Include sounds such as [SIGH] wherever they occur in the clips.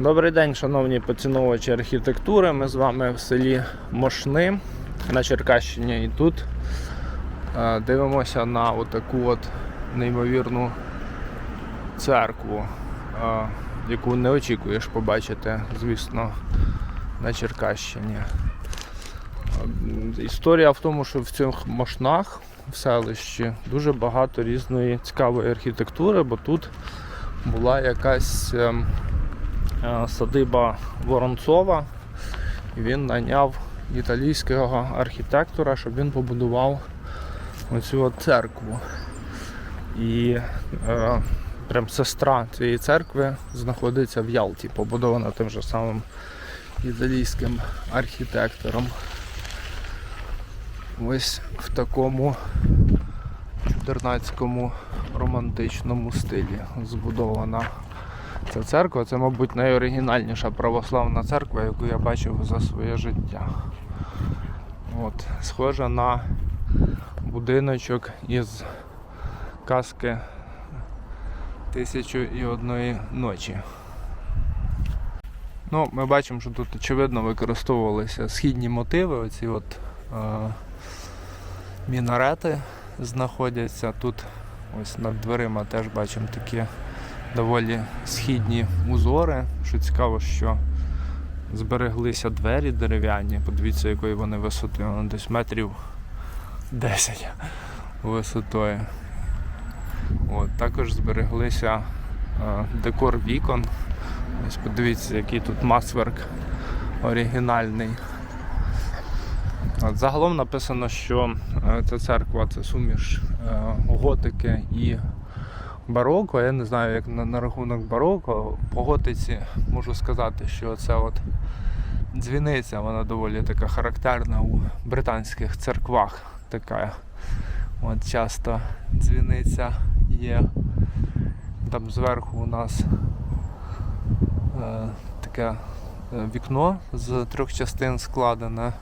Добрий день, шановні поціновувачі архітектури. Ми з вами в селі Мошни на Черкащині. І тут е, дивимося на отаку от неймовірну церкву, е, яку не очікуєш побачити, звісно, на Черкащині. Е, Історія в тому, що в цих мошнах в селищі дуже багато різної цікавої архітектури, бо тут була якась. Е, садиба Воронцова. Він найняв італійського архітектора, щоб він побудував оцю церкву. І е, прям сестра цієї церкви знаходиться в Ялті, побудована тим же самим італійським архітектором. Ось в такому чудернацькому романтичному стилі збудована ця церква. Це, мабуть, найоригінальніша православна церква, яку я бачив за своє життя. От, схожа на будиночок із казки Тисячу і одної ночі. Ну, ми бачимо, що тут очевидно використовувалися східні мотиви, оці от е, мінарети знаходяться. Тут ось над дверима теж бачимо такі доволі східні узори. Що цікаво, що збереглися двері дерев'яні. Подивіться, якої вони висоти. Вони десь метрів 10 висотою. От, також збереглися е, декор вікон. Ось подивіться, який тут масверк оригінальний. От, загалом написано, що е, ця церква це суміш е, готики і бароко. Я не знаю, як на, на рахунок бароко. По готиці можу сказати, що це от дзвіниця, вона доволі така характерна у британських церквах. Така от часто дзвіниця є. Там зверху у нас е, таке е, вікно з трьох частин складене.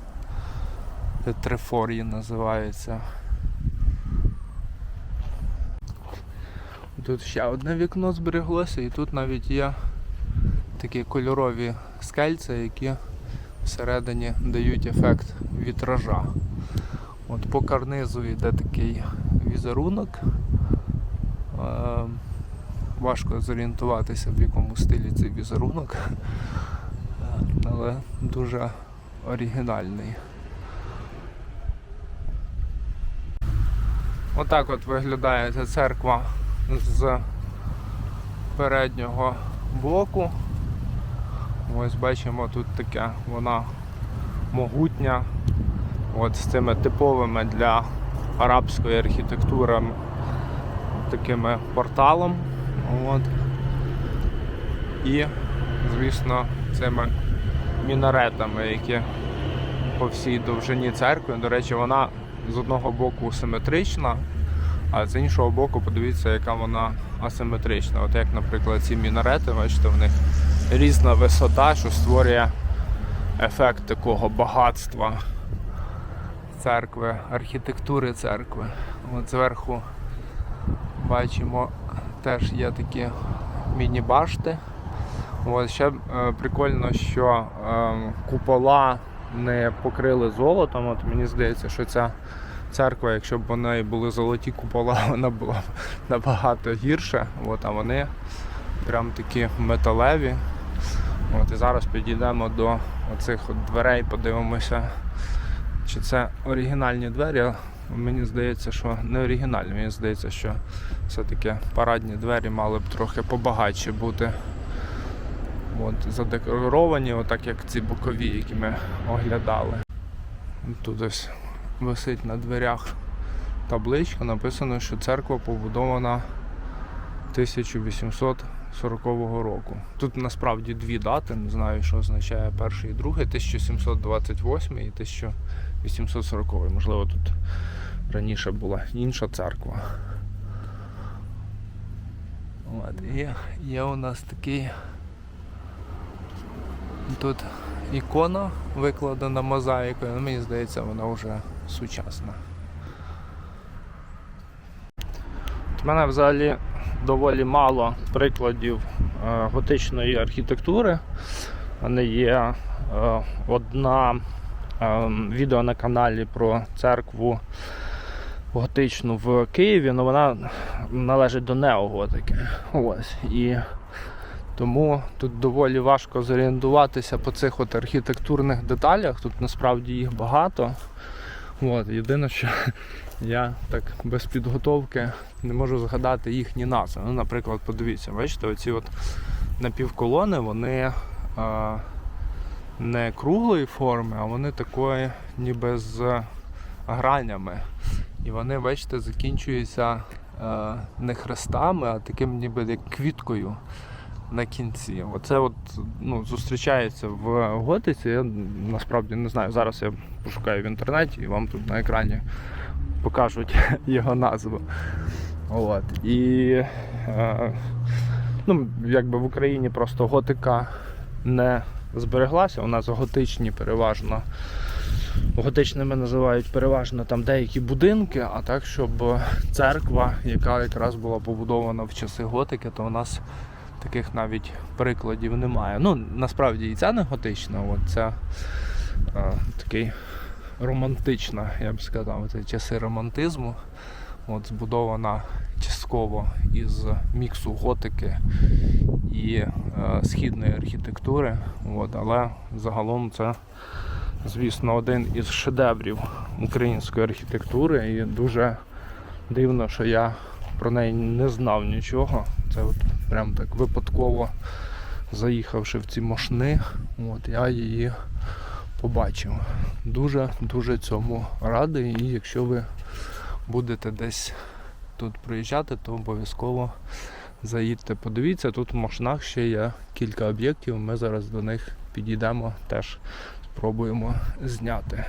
Це Трифорії називається. Тут ще одне вікно збереглося і тут навіть є такі кольорові скельця, які всередині дають ефект вітража. От по карнизу йде такий візерунок. Е, важко зорієнтуватися, в якому стилі цей візерунок, але дуже оригінальний. Отак от виглядає ця церква з переднього боку. Ось бачимо тут таке, вона могутня, от з цими типовими для арабської архітектури такими порталом. От. І, звісно, цими мінаретами, які по всій довжині церкви. До речі, вона з одного боку симетрична, а з іншого боку, подивіться, яка вона асиметрична. От як, наприклад, ці мінарети, бачите, в них різна висота, що створює ефект такого багатства церкви, архітектури церкви. От зверху бачимо, теж є такі міні-башти. От ще е, прикольно, що е, купола не покрили золотом. От мені здається, що ця церква, якщо б вони були золоті купола, [LAUGHS] вона була б набагато гірша. От, а вони прям такі металеві. От, і зараз підійдемо до оцих от дверей, подивимося, чи це оригінальні двері. Мені здається, що не оригінальні. Мені здається, що все-таки парадні двері мали б трохи побагатші бути. От, задекоровані, отак як ці бокові, які ми оглядали. Тут ось висить на дверях табличка, написано, що церква побудована 1840 року. Тут насправді дві дати, не знаю, що означає перший і другий, 1728 і 1840. Можливо, тут раніше була інша церква. От, і є у нас такий тут ікона викладена мозаїкою, але мені здається, вона вже сучасна. У мене взагалі доволі мало прикладів готичної архітектури. Вони є е, одна е, відео на каналі про церкву готичну в Києві, але вона належить до неоготики. Ось. І тому тут доволі важко зорієнтуватися по цих от архітектурних деталях. Тут насправді їх багато. От. Єдине, що [LAUGHS] я так без підготовки не можу згадати їхні назви. Ну, наприклад, подивіться, бачите, оці от напівколони, вони е, не круглої форми, а вони такої ніби з гранями. І вони, бачите, закінчуються е, не хрестами, а таким ніби як квіткою на кінці. Оце от, ну, зустрічається в готиці. Я насправді не знаю. Зараз я пошукаю в інтернеті і вам тут на екрані покажуть [LAUGHS] його назву. От. І е, ну, якби в Україні просто готика не збереглася. У нас готичні переважно. Готичними називають переважно там деякі будинки, а так, щоб церква, яка якраз була побудована в часи готики, то у нас таких навіть прикладів немає. Ну, насправді і ця не готична, от це е, такий романтична, я б сказав, це часи романтизму. От, збудована частково із міксу готики і е, східної архітектури. От, але загалом це, звісно, один із шедеврів української архітектури. І дуже дивно, що я про неї не знав нічого. Це от прям так випадково заїхавши в ці мошни, от, я її побачив. Дуже-дуже цьому радий. І якщо ви будете десь тут приїжджати, то обов'язково заїдьте. Подивіться, тут в Мошнах ще є кілька об'єктів. Ми зараз до них підійдемо, теж спробуємо зняти.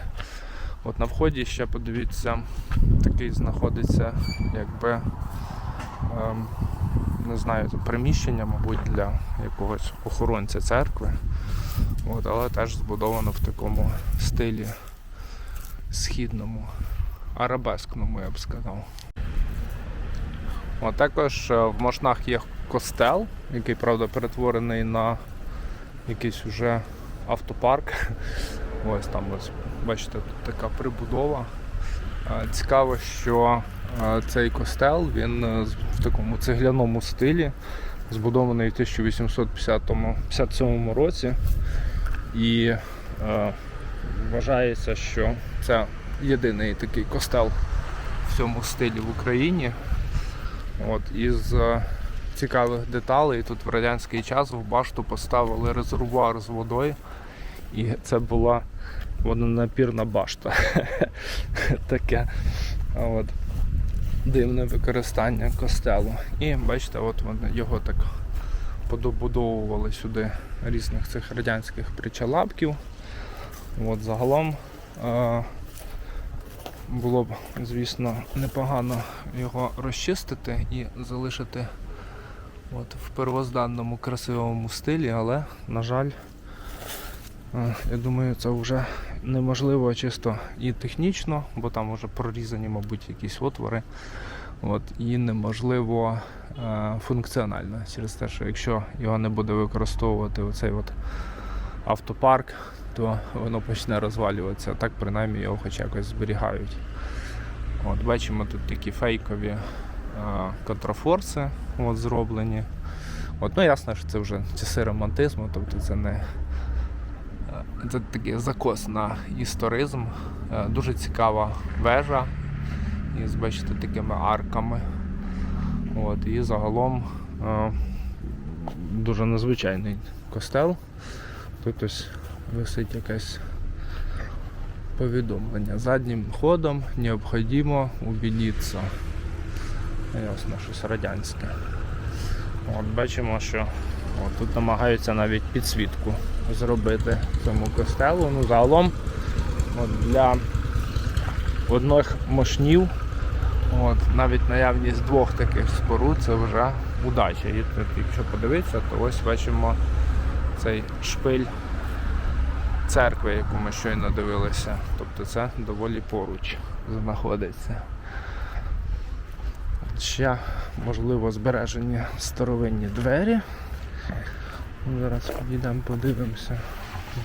От на вході ще подивіться, такий знаходиться якби ем, не знаю, приміщення, мабуть, для якогось охоронця церкви. От, але теж збудовано в такому стилі східному, арабескному, я б сказав. От також е, в Мошнах є костел, який, правда, перетворений на якийсь уже автопарк. Ось там ось, бачите, тут така прибудова. Е, Цікаво, що е, цей костел він е, в такому цегляному стилі, збудований у 1857 році. І е, вважається, що це єдиний такий костел в цьому стилі в Україні. От, із цікавих деталей тут в радянський час в башту поставили резервуар з водою. І це була водонапірна башта. [LAUGHS] Таке от, дивне використання костелу. І бачите, от його так подобудовували сюди різних цих радянських причалапків. От, загалом е, було б, звісно, непогано його розчистити і залишити от, в первозданному красивому стилі, але, на жаль, я думаю, це вже неможливо чисто і технічно, бо там вже прорізані, мабуть, якісь отвори. От, і неможливо е, функціонально через те, що якщо його не буде використовувати оцей от автопарк, то воно почне розвалюватися. Так принаймні його хоч якось зберігають. От, бачимо тут такі фейкові е, контрафорси от, зроблені. От, ну ясно, що це вже часи романтизму, тобто це не е, це такий закос на історизм. Е, Дуже цікава вежа із, бачите, такими арками. От, і загалом е, дуже незвичайний костел. Тут ось висить якесь повідомлення. Заднім ходом необхідно убедитися. Ясно, щось радянське. От, бачимо, що от, тут намагаються навіть підсвітку зробити цьому костелу. Ну, загалом от, для одних мошнів от, навіть наявність двох таких споруд це вже удача. І якщо подивитися, то ось бачимо цей шпиль церкви, яку ми щойно дивилися. Тобто це доволі поруч знаходиться. Ще можливо збережені старовинні двері. Ну, Зараз підійдемо, подивимося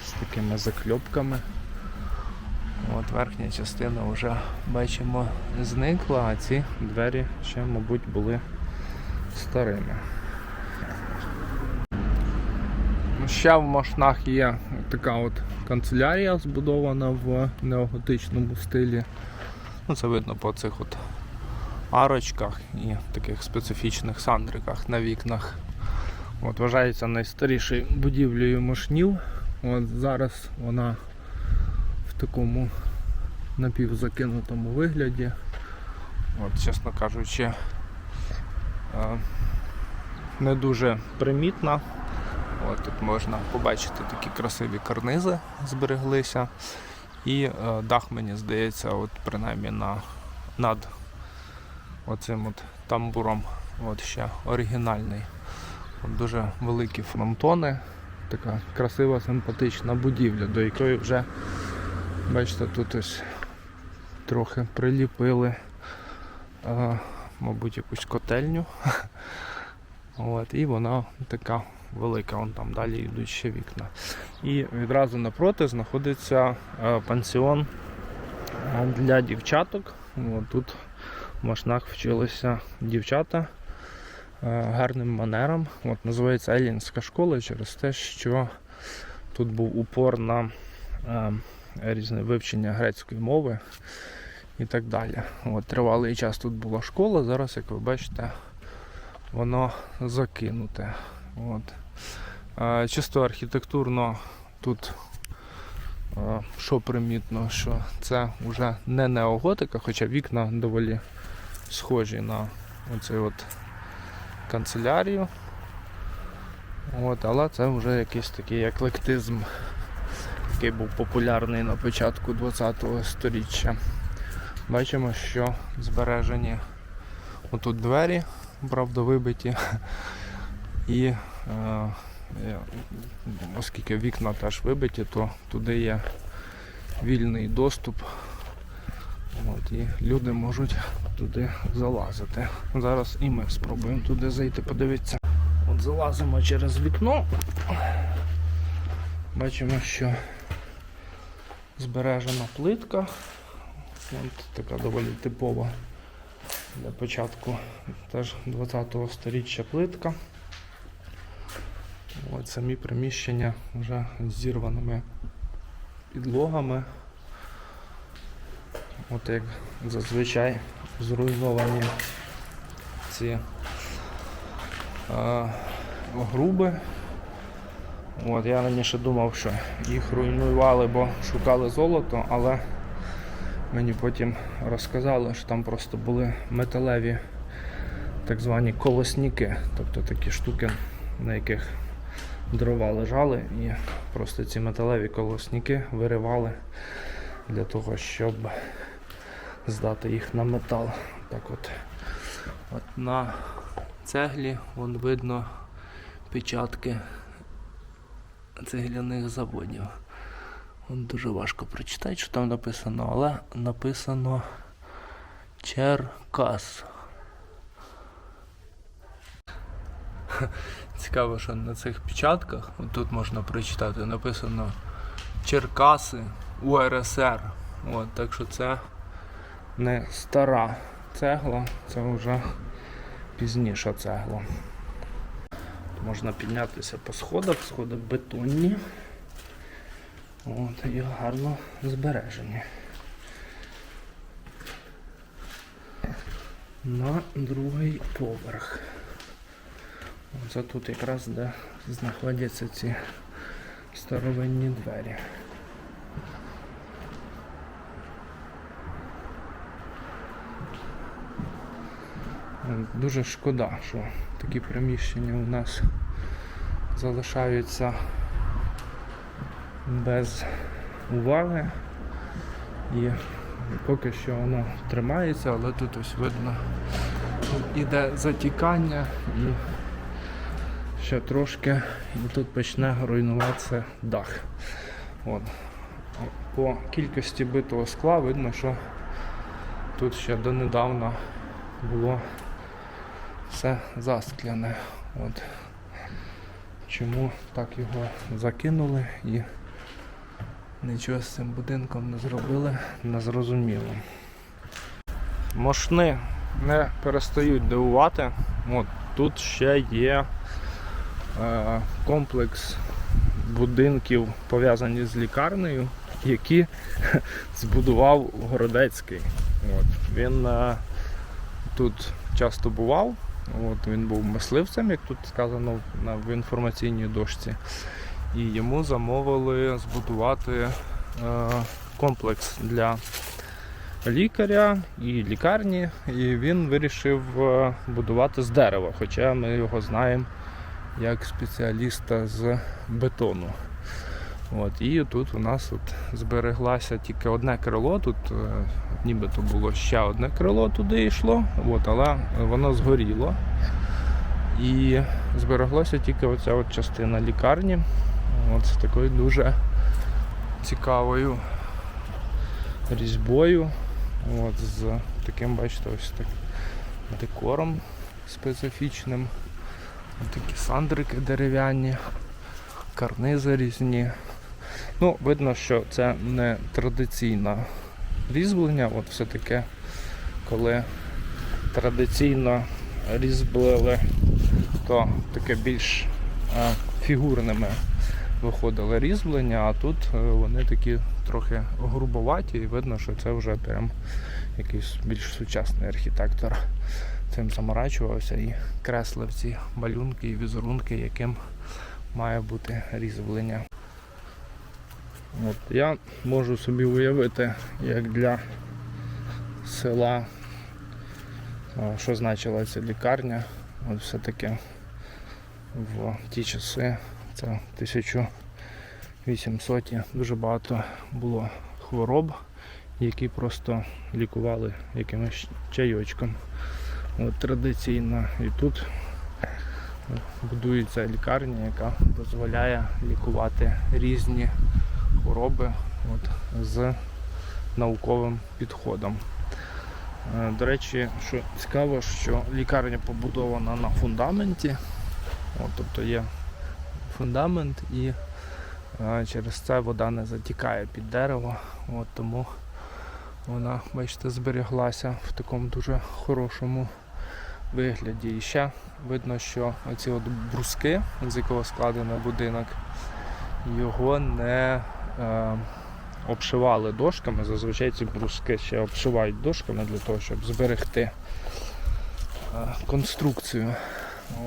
з такими закльопками. От верхня частина вже бачимо зникла, а ці двері ще, мабуть, були старими. Ще в Машнах є така от канцелярія збудована в неоготичному стилі. Ну, це видно по цих от арочках і таких специфічних сандриках на вікнах. От, вважається найстарішою будівлею Машнів. От зараз вона в такому напівзакинутому вигляді. От, чесно кажучи, е, не дуже примітна. От, тут можна побачити такі красиві карнизи збереглися. І е, дах, мені здається, от принаймні на, над оцим от тамбуром от ще оригінальний. Дуже великі фронтони, така красива, симпатична будівля, до якої вже, бачите, тут ось трохи приліпили, е, мабуть, якусь котельню. [LAUGHS] От, і вона така велика, вон там далі йдуть ще вікна. І відразу напроти знаходиться е, пансіон е, для дівчаток. От, тут в Машнах вчилися дівчата гарним манерам. От, називається Елінська школа через те, що тут був упор на е, різне вивчення грецької мови і так далі. От, тривалий час тут була школа, зараз, як ви бачите, воно закинуте. От. Е, Чисто архітектурно тут, е, що примітно, що це вже не неоготика, хоча вікна доволі схожі на оцей от канцелярію. От, але це вже якийсь такий еклектизм, який був популярний на початку ХХ століття. Бачимо, що збережені отут двері, правда, вибиті. І е, оскільки вікна теж вибиті, то туди є вільний доступ. От, і люди можуть туди залазити. Зараз і ми спробуємо туди зайти, подивитися. От залазимо через вікно. Бачимо, що збережена плитка. От така доволі типова для початку теж 20-го сторіччя плитка. От самі приміщення вже з зірваними підлогами. От як зазвичай зруйновані ці е, груби. От, я раніше думав, що їх руйнували, бо шукали золото, але мені потім розказали, що там просто були металеві так звані колосники, тобто такі штуки, на яких дрова лежали, і просто ці металеві колосники виривали для того, щоб здати їх на метал. Так от, от на цеглі вон видно печатки цегляних заводів. Вон дуже важко прочитати, що там написано, але написано Черкас. [LAUGHS] Цікаво, що на цих печатках, тут можна прочитати, написано Черкаси УРСР. От, так що це не стара цегла, це вже пізніша цегла. Можна піднятися по сходах, сходи бетонні. От, і гарно збережені. На другий поверх. Це тут якраз де знаходяться ці старовинні двері. Дуже шкода, що такі приміщення у нас залишаються без уваги. І поки що воно тримається, але тут ось видно іде затікання і ще трошки і тут почне руйнуватися дах. От. По кількості битого скла видно, що тут ще донедавна було все заскляне. От. чому так його закинули і нічого з цим будинком не зробили, не зрозуміло. Мошни не перестають дивувати. От, тут ще є е, комплекс будинків пов'язані з лікарнею, які [LAUGHS] збудував Городецький. От. Він е, тут часто бував. От, він був мисливцем, як тут сказано в інформаційній дошці. І йому замовили збудувати е, комплекс для лікаря і лікарні. І він вирішив е, будувати з дерева, хоча ми його знаємо як спеціаліста з бетону. От, і тут у нас от збереглося тільки одне крило. Тут е, нібито було ще одне крило туди йшло, от, але воно згоріло. І збереглося тільки оця от частина лікарні. От з такою дуже цікавою різьбою. От, з таким, бачите, ось так декором специфічним. Такі сандрики дерев'яні, карнизи різні. Ну, видно, що це не традиційне різьблення, от все таке, коли традиційно різьблили, то таке більш е, фігурними виходили різьблення, а тут е, вони такі трохи грубоваті і видно, що це вже прям якийсь більш сучасний архітектор цим заморачувався і креслив ці малюнки і візерунки, яким має бути різьблення. От, я можу собі уявити, як для села, що значила ця лікарня. От все-таки в ті часи, це 1800 дуже багато було хвороб, які просто лікували якимось чайочком. От, традиційно. І тут будується лікарня, яка дозволяє лікувати різні хвороби от, з науковим підходом. Е, До речі, що цікаво, що лікарня побудована на фундаменті, от, тобто є фундамент і е, через це вода не затікає під дерево, от, тому вона, бачите, зберіглася в такому дуже хорошому вигляді. І ще видно, що оці от бруски, з якого складений будинок, його не е, обшивали дошками. Зазвичай ці бруски ще обшивають дошками для того, щоб зберегти е, конструкцію.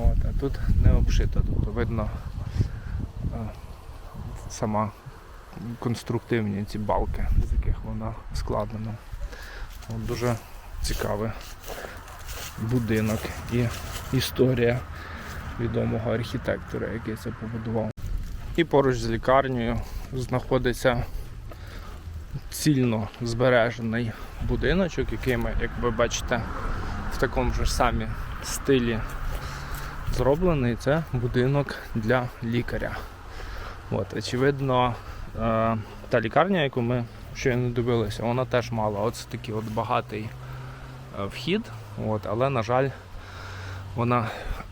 От, а тут не обшито. Тобто видно е, сама конструктивні ці балки, з яких вона складена. От, дуже цікаве будинок і історія відомого архітектора, який це побудував. І поруч з лікарнею знаходиться цільно збережений будиночок, який ми, як ви бачите, в такому ж самі стилі зроблений. Це будинок для лікаря. От, очевидно, е, та лікарня, яку ми щойно дивилися, вона теж мала ось такий от багатий е, вхід, от, але, на жаль, вона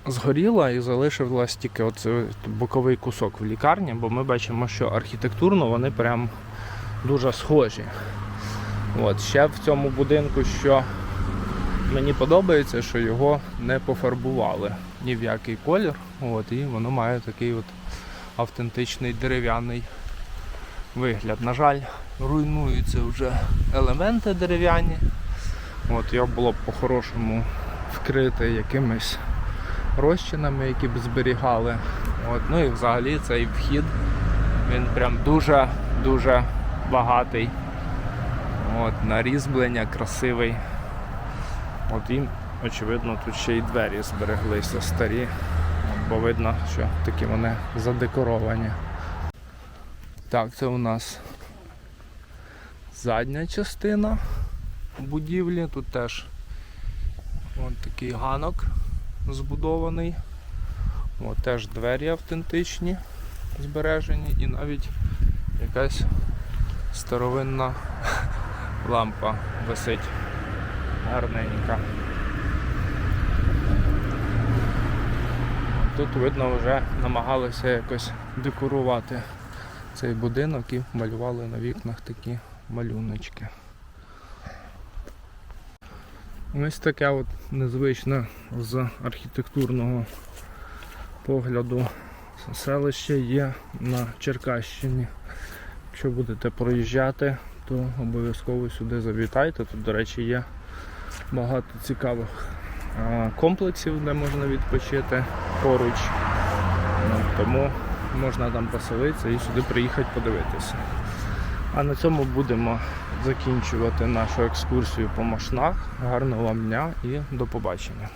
згоріла і залишилась тільки оцей боковий кусок в лікарні, бо ми бачимо, що архітектурно вони прям дуже схожі. От, ще в цьому будинку, що мені подобається, що його не пофарбували ні в який колір. От, і воно має такий от автентичний дерев'яний вигляд. На жаль, руйнуються вже елементи дерев'яні. От, його було б по-хорошому вкрити якимись розчинами, які б зберігали. От, ну і взагалі цей вхід він прям дуже-дуже багатий. От, на різьблення, красивий. От і, очевидно, тут ще й двері збереглися старі, бо видно, що такі вони задекоровані. Так, це у нас задня частина будівлі. Тут теж от такий ганок збудований. От, теж двері автентичні, збережені і навіть якась старовинна [LAUGHS] лампа висить гарненька. тут видно вже намагалися якось декорувати цей будинок і малювали на вікнах такі малюночки. Ось таке от незвичне з архітектурного погляду селище є на Черкащині. Якщо будете проїжджати, то обов'язково сюди завітайте. Тут, до речі, є багато цікавих комплексів, де можна відпочити поруч. Тому можна там поселитися і сюди приїхати подивитися. А на цьому будемо закінчувати нашу екскурсію по машнах. Гарного вам дня і до побачення.